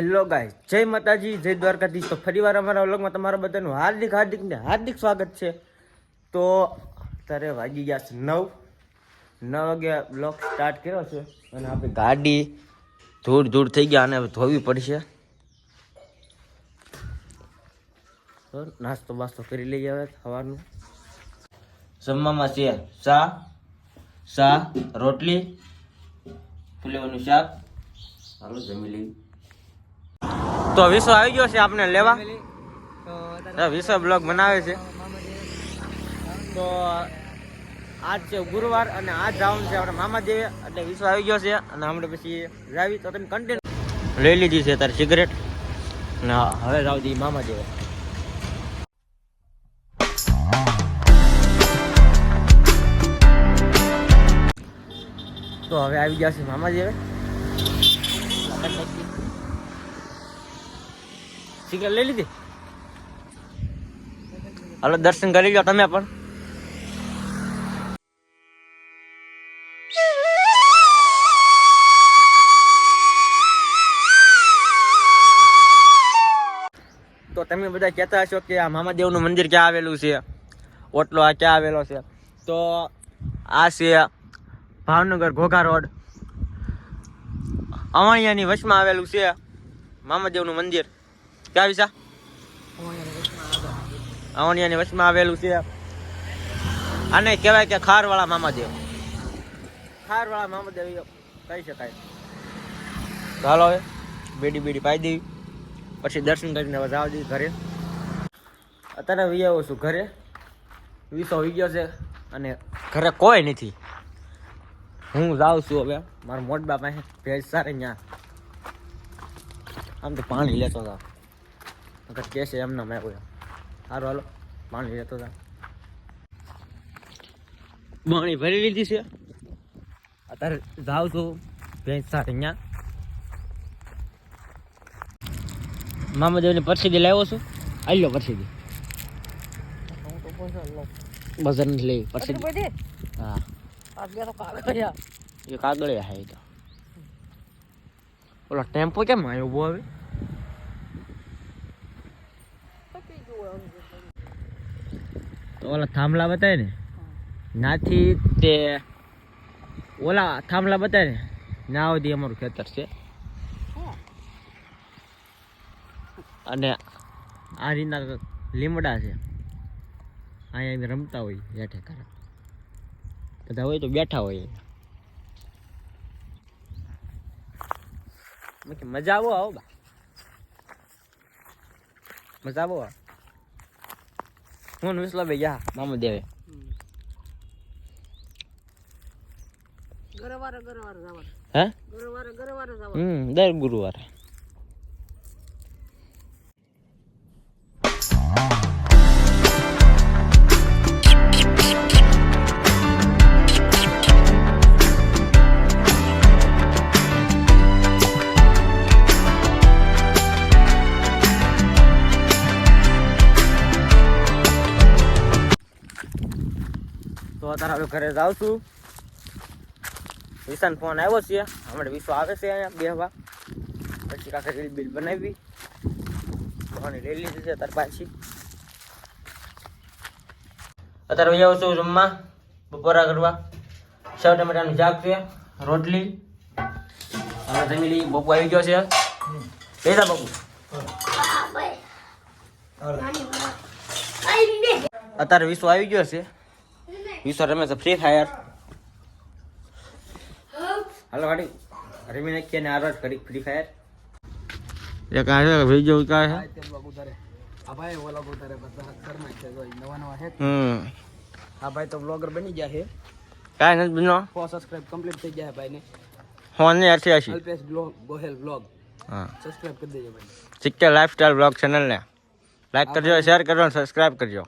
Hello ગાય જય માતાજી, જય દ્વારકાધીશ. તો ફરીવાર અમારા વ્લોગમાં તમારા બધાનું હાર્દિક હાર્દિક ને હાર્દિક સ્વાગત છે. તો અત્યારે વાગી ગયા છે નવ. નવ વાગે બ્લોગ સ્ટાર્ટ કર્યો છે અને આપણી ગાડી ધૂળ ધૂળ થઈ ગયા અને હવે ધોવી પડશે. તો નાસ્તો બાસ્તો કરી લઈએ હવે ખાવાનું. જમવામાં છે ચા ચા, રોટલી, ફુલેવાનું શાક. હાલો, જમી લઈએ. તો વિશ્વ આવી ગયો છે આપણે લેવા? વિશ્વ બ્લોગ બનાવે છે. તો આજ છે ગુરુવાર અને આજ જવાનું છે આપણે મામા દેવે એટલે વિશ્વ આવી ગયો છે. અને આપણે પછી જાવી તો તમે કન્ટિન્યુ લઈ લીધી છે તારી સિગરેટ અને હવે દી મામા દેવે તો હવે આવી ગયા છે મામા દેવે સિગરેટ લઈ લીધી? હાલો, દર્શન કરી લો તમે પણ. તો તમે બધા કહેતા હશો કે આ મામાદેવનું મંદિર ક્યાં આવેલું છે? ઓટલો આ ક્યાં આવેલો છે? તો આ છે ભાવનગર ઘોઘા રોડ. અવાણિયાની વચમાં આવેલું છે મામાદેવનું મંદિર. ક્યાં વિશા અવણિયાની વચમાં આવેલું છે. આને કહેવાય કે ખારવાળા મામાદેવ. ખારવાળા મામાદેવ કહી શકાય. ચાલો હવે બેડી બેડી પાઈ દેવી. પછી દર્શન કરીને હવે જાવ દેવી ઘરે. અત્યારે વી આવું છું ઘરે. વીસો હોઈ ગયો છે અને ઘરે કોઈ નથી. હું જાઉં છું હવે. મારા મોટબા પાસે ભેજ સારી ત્યાં આમ તો પાણી લેતો હતા. અગર કે છે એમને મેં કોઈ. સારું હાલો. પાણી લેતો હતા પાણી ભરી લીધી છે? અત્યારે જાઉં છું ભેંસ સાથે અહીંયા મામાદેવની પરસીદી લાવ્યો છું. આલ્યો પરસીદી. બજાર નથી લેવી પરસીદી. હા. એ કાગળ હા એ તો. ઓલો ટેમ્પો કેમ આવ્યો ઊભો હવે તો ઓલા થાંભલા બતાય ને? નાથી તે ઓલા થાંભલા બતાય ને? ના સુધી અમારું ખેતર છે. અને આ રીતના લીમડા છે. અહીંયા રમતા હોય હેઠે ખરા બધા હોય તો બેઠા હોય. મજા આવો આવો બા. મજા આવો. હું વિસલા ભાઈ જા. મામો દેવે. હે? હમ દર ગુરુવારે. તો અત્યારે હવે ઘરે જાઉં છું. વિશાન ફોન આવ્યો છે. હમણાં વિશ્વ આવે છે અહીંયા બેહવા પછી કાંઈ રીલ બિલ બનાવી. ફોન લઈ લીધી છે તાર પાછી. અત્યારે ભાઈ આવું છું જમવા બપોરા કરવા. સેવ ટમેટાનું શાક છે રોટલી. હવે જમી બપુ આવી ગયો છે. બેસા બપુ. અત્યારે વિશ્વ આવી ગયો છે. વિશ્વ રમે છે. ફ્રી ફાયર હાલો હાડી. રમી નાખીએ ને આરવાજ કરી ફ્રી ફાયર એક આ વીડિયો ઉતારે છે? હમ. હા ભાઈ તો બ્લોગર બની ગયા છે. કાંઈ નથી બનો સો સબસ્ક્રાઇબ કમ્પ્લીટ થઈ ગયા ભાઈ ને ફોનની અઠી અઠી અલ્પેશ બ્લોગ ગોહેલ બ્લોગ હા. સબસ્ક્રાઇબ કરી દેજો ભાઈ. સિક્કે લાઈફસ્ટાઈલ બ્લોગ ચેનલને લાઈક કરજો શેર કરજો અને સબસ્ક્રાઇબ કરજો.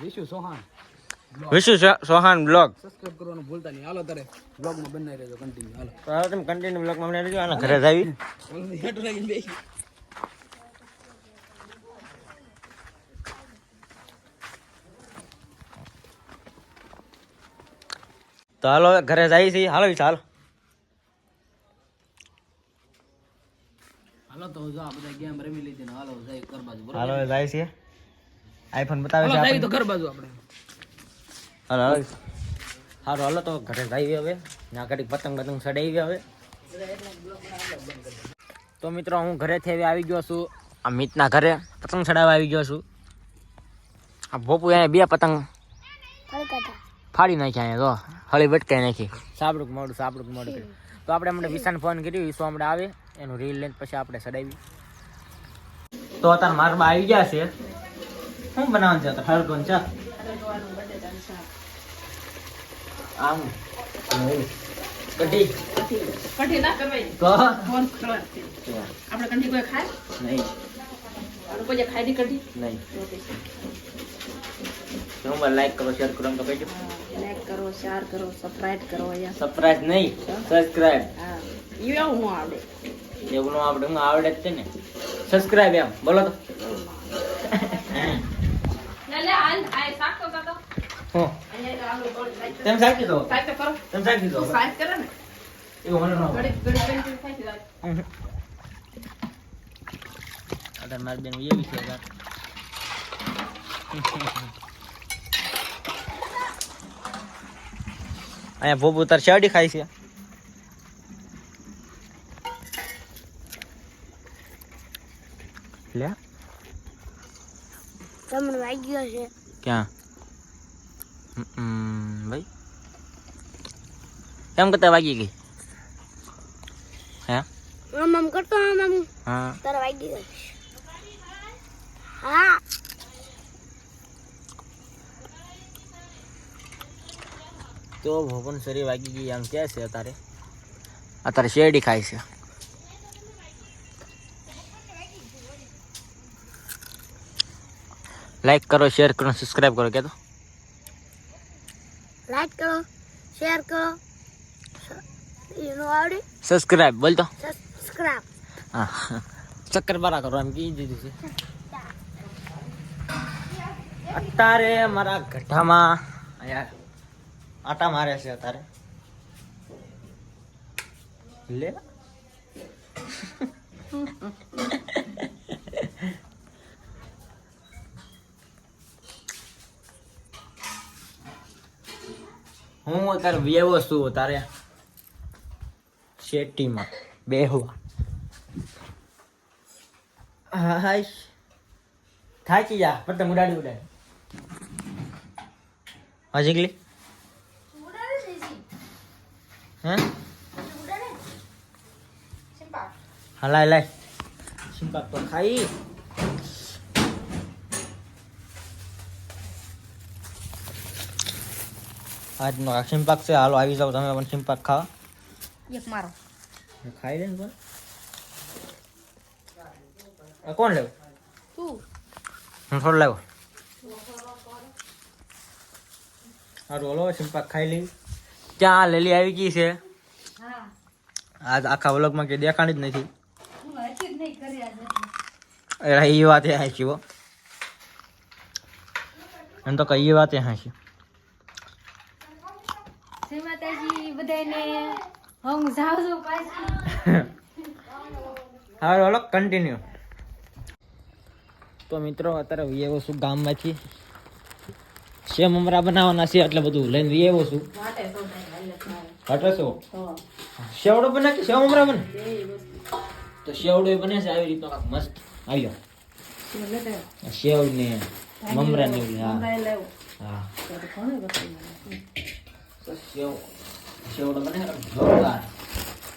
વિશુ સોહાણ. વિશુ સોહાન બ્લોગ સબસ્ક્રાઇબ કરવાનું ભૂલતા નહીં. હાલો તારે બ્લોગમાં બનાવી રહેજો કન્ટિન્યુ હાલો. તો હવે તમે કન્ટિન્યુ બ્લોગમાં બનાવી રહેજો આના ઘરે જ આવી. હેઠું લાગીને બેસી તો હાલો ઘરે જઈએ છીએ. હાલો વિશાલ. હવે જાય છે આઈફોન બતાવે છે હાલો તો ઘર બાજુ આપણે. હાલો હાલો. સારું હાલો તો ઘરે આવી હવે. ના ઘડીક પતંગ પતંગ ચડાવી હવે. તો મિત્રો, હું ઘરેથી હવે આવી ગયો છું. આ મિતના ઘરે પતંગ ચડાવવા આવી ગયો છું. આ ભોપુ એને બે પતંગ ફાડી નાખ્યા અહીંયા તો હળી વટકાઈ નાખી. સાબડુક મોડું સાબડુક મોડું. તો આપણે હમણાં વિશાન ફોન કર્યો વિશ્વ હમણાં આવે? એનું રીલ લઈને પછી આપણે ચડાવી તો અત્યારે મારા બા આવી ગયા છે. શું બનાવવાનું છે? હળગોન ચા. આમ કઢી. કઢી ના કરવાય કરવા આપણે કઢી કોઈ ખાય? નહીં. કોઈ ની કઢી? નહીં. નંબર લાઈક કરો શેર કરો તો કહેજો લાઈક કરો શેર કરો સબસ્ક્રાઇબ કરો યાર સબસ્ક્રાઇબ નહીં સબસ્ક્રાઇબ હા. એવું હું. આવડે. એવું આપણે હું આવડે જ છે ને. સબસ્ક્રાઇબ એમ. બોલો તો લે હાલ આ શાક તો કાતો હું અહીંયા આલુ ગોળ સાઈડ તેમ સાચી દો સાઈડ તો કરો. તેમ સાચી દો સાઈડ કરે ને. એવું મને ન ઘડી ઘડી ઘડી સાઈડ રાખ અત્યારે મારી બેન એવી છે અત્યારે. અહીંયા ભોપુ તાર શેરડી ખાય છે. લે. તમને વાગ્યો છે. ક્યાં? હમ, ભાઈ કેમ કરતા વાગી ગઈ હે આમ આમ કરતો આમ આમ હા તારે વાગી છે હા તો ભોપન સરી વાગી ગઈ આમ ક્યાં છે અત્યારે અત્યારે શેરડી ખાય છે લાઈક કરો શેર કરો સબસ્ક્રાઇબ કરો કે તો લાઈક કરો શેર કરો. એનું આવડે? સબસ્ક્રાઇબ બોલ તો. સબસ્ક્રાઇબ હા. ચક્કર બારા કરો એમ કી દીધું છે. અત્યારે મારા ગઢામાં અહીંયા આટા મારે છે અત્યારે. લે. હું અત્યારે વ્યવો છું, તારે શેટીમાં બેહવા. હા હાઈશ થાકી જા પતંગ ઉડાડી ઉડાડી હજી ગલી હે? હા, લાય સિમ્પાક તો ખાઈ. આજનો આ સિમ્પાક છે. હાલો આવી જાઓ તમે પણ સિમ્પાક ખાવા. એક મારો. ખાઈ લે ને પણ. કોણ લેવું? તું. હું થોડો લાવ્યો સારું હલો સિમ્પાક ખાઈ લઈ ક્યાં લેલી આવી ગઈ છે? આજ આખા વ્લોગમાં કે દેખાણી જ નથી. એ વાત એ હાંસી એમ તો કઈ વાત એ હાચી. જય માતાજી બધાને હું જાઉં છું પાછી. હારું હલો કન્ટિન્યુ તો મિત્રો અત્યારે વિયેવો છું ગામમાંથી. સેમ મમરા બનાવવાના છે એટલે બધું લઈને વિયેવો છું. તો સેવડો બને કે સેવ મમરા બને? તો સેવડો બને છે આવી રીતનો કાંઈક મસ્ત. આવ્યો સેવ ને મમરા ને હા. હા. સેવ સેવડો બને છે જોરદાર.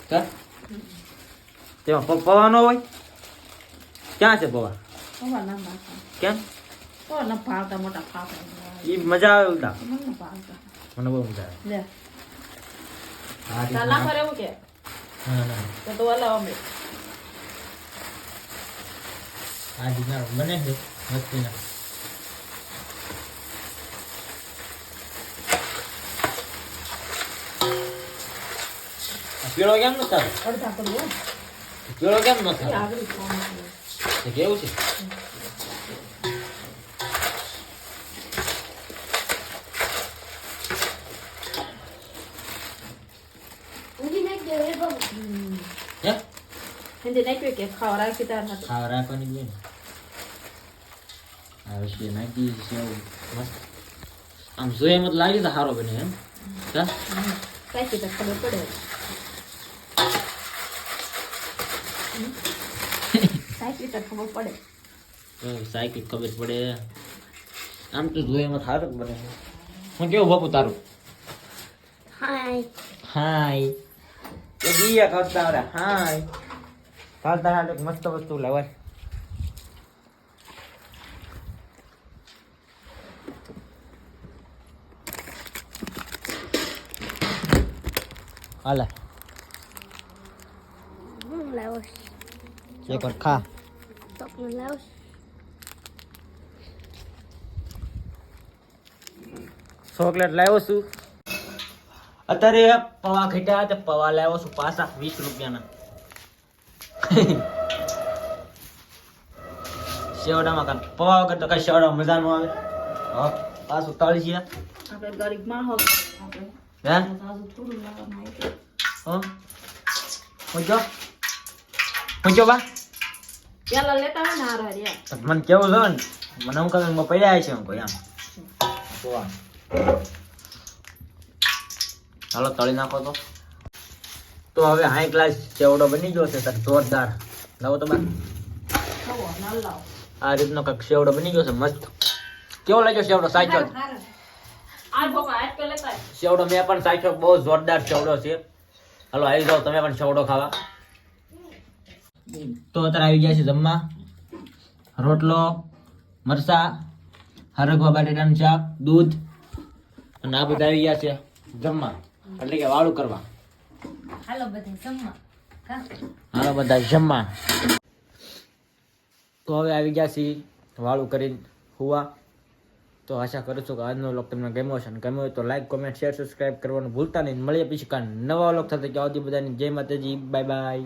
કર તેમાં પવા નો હોય? ક્યાં છે પવા? ના કેમ? ભાવતા મોટા એ મજા આવે ઉડા મને ન બહુ મજા આવે. લે. ના એવું કે? ના ના તો તો અમે. આ બને છે મસ્તીના આ પીળો કેમ ન થાય? પીળો કેમ ન થાય? કેવું છે? ખાવા રાખવાની જ હોય ને. આવે છે નાખી છે આમ જોઈએ એમ જ તો સારો બને એમ. હા? ખબર પડે. તો ખબર પડે? સાયકલ ખબર પડે. આમ તો જોઈએ એમાં સારું બને. હું કેવું બાપુ તારું? હાય હાય એ બીયા કરતા આવડે. હાય કાલતા હાલ એક મસ્ત વસ્તુ લેવાય હાલે. હું લાવો એક વાર ખા તો હું લાવો ચોકલેટ લાવ્યો છું અત્યારે પવા ખેટ્યા તે પવા લાવ્યો છું પાછા વીસ રૂપિયાના શેવડામાં કાંઈ પવા વગર તો કઈ શેવડા મજા ન આવે હા પાછું તળી છે આપણે ગરીબ માણસો આપણે હે સાસુ થોડું લાવવામાં આવે હા પૂછો પૂછો બા પેલા લેતા હોય ને હારા રહ્યા મને કેવું છે ને મને હું પડ્યા છે કોઈ આમ જોવા ચાલો તળી નાખો તો. તો હવે હાઈ ક્લાસ ચેવડો બની ગયો છે તાર જોરદાર. લાવો તો બા ખવો ના લાવો. આ રીતનો કંઈક સેવડો બની ગયો છે મસ્ત. કેવો લાગ્યો સેવડો સાચો. સેવડો મેં પણ સાચો બહુ જોરદાર સેવડો છે. હાલો આવી જાઓ તમે પણ સેવડો ખાવા. તો અત્યારે આવી ગયા છે જમવા. રોટલો મરસા હરગવા બટેટાનું શાક દૂધ અને આ બધા આવી ગયા છે જમવા. એટલે કે વાળું કરવા. હાલો બધા જમવા. હાલો બધા જમવા. તો હવે આવી ગયા છીએ વાળું કરીને હુવા. તો આશા કરું છું કે આજનો વ્લોગ તમને ગમ્યો છે અને ગમ્યો હોય તો લાઈક કોમેન્ટ શેર સબસ્ક્રાઈબ કરવાનું ભૂલતા નહીં. મળીએ પછી કાંઈ નવા વ્લોગ સાથે. કે આવતી બધાની જય માતાજી. Bye bye